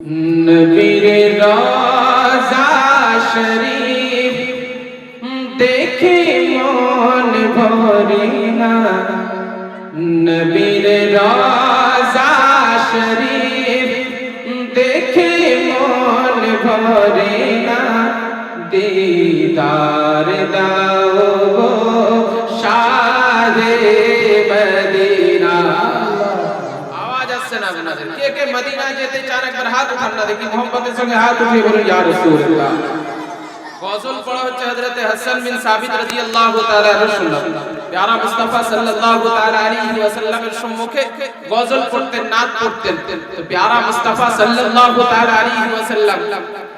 নবীর রাজা শরীফ দেখে মন ভরে না। নবীর রাজা শরীফ দেখে মন ভরে না। দিদার দাও আওয়াজ আসছে না আপনাদের কে কে মদিনা যেতে চান একবার হাত উঠান না দেখি মোহাম্মদের সঙ্গে হাত উঠিয়ে বলুন ইয়া রাসূলুল্লাহ গজল পড়া হচ্ছে হযরতে হাসান বিন সাবিত রাদিয়াল্লাহু তাআলা রাসূলুল্লাহ প্যারা মুস্তাফা সাল্লাল্লাহু তাআলা আলাইহি ওয়াসাল্লামের সম্মুখে গজল পড়তেন নাত পড়তেন। তো প্যারা মুস্তাফা সাল্লাল্লাহু তাআলা আলাইহি ওয়াসাল্লাম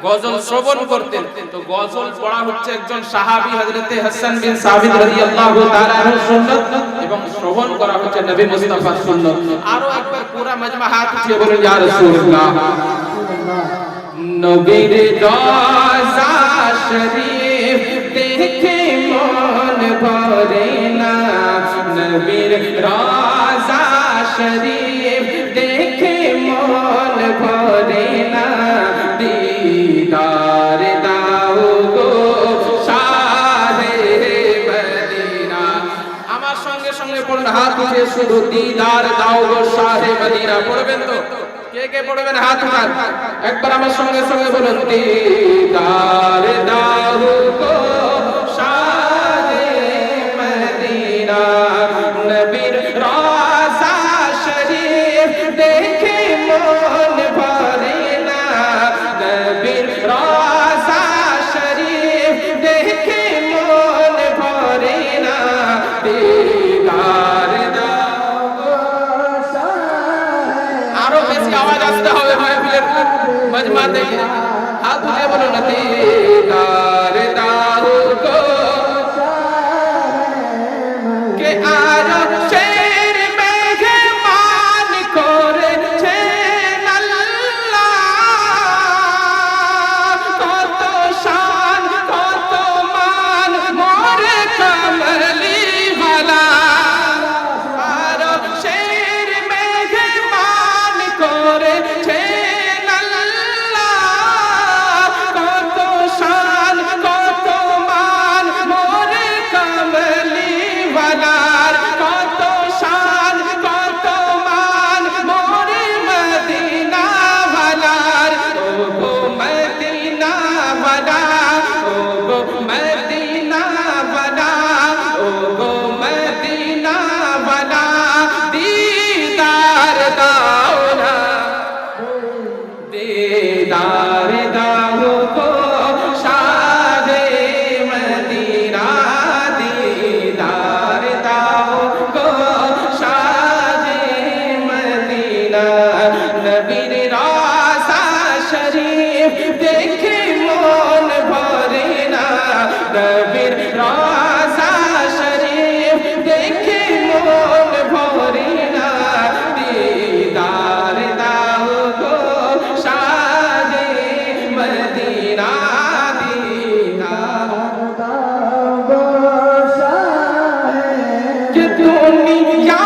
গজল শ্রবণ করতেন, তো গজল পড়া হচ্ছে একজন সাহাবী হযরতে হাসান বিন সাবিত রাদিয়াল্লাহু তাআলা আনহু সুন্নাত এবং শ্রবণ করা হচ্ছে নবী মুস্তাফার সুন্নাত। আরও একবার পুরা মজমা হাত উঠিয়ে বলুন, ইয়া রাসূলুল্লাহ। নবীর রওজা শরীফ দেখে মন ভরে না। নবীর রওজা শরীফ দেখে মন ভরে না। দিদার দাও গো মদিনা। আমার সঙ্গে সঙ্গে পড়ুন, হাত উঠে শুধু দিদার দাও গো শাহে মদিনা। পড়বেন তো? কে কে পড়বেন? হাত উঠান। একবার আমার সঙ্গে সঙ্গে বলুন, দিদার দাও মজমাতে হাত উঠে বলো না তুমি যা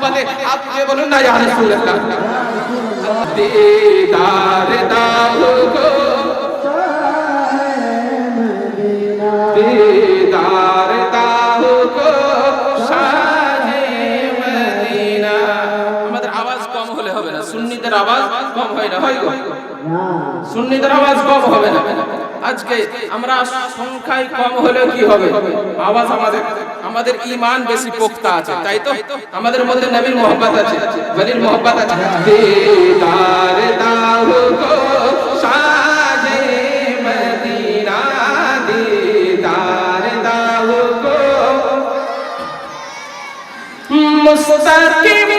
मोहब्बत है आप ये बोलो ना या रसूल अल्लाह दीदार दाल को दीदार दाल को সুন্নিদের আওয়াজ কম হয় না হয় সুন্নিদের আওয়াজ কম হবে না আজকে আমরা সংখ্যায় কম হলে কি হবে? আওয়াজ আমাদের আমাদের ঈমান বেশি পোক্তা আছে তাই তো? আমাদের মধ্যে নবীর মোহব্বত আছে বলির মোহব্বত আছে। দিদার দাও গো শাহে মদিনা দিদার দাও গো। মুস্তাকিম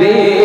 দিদার দাও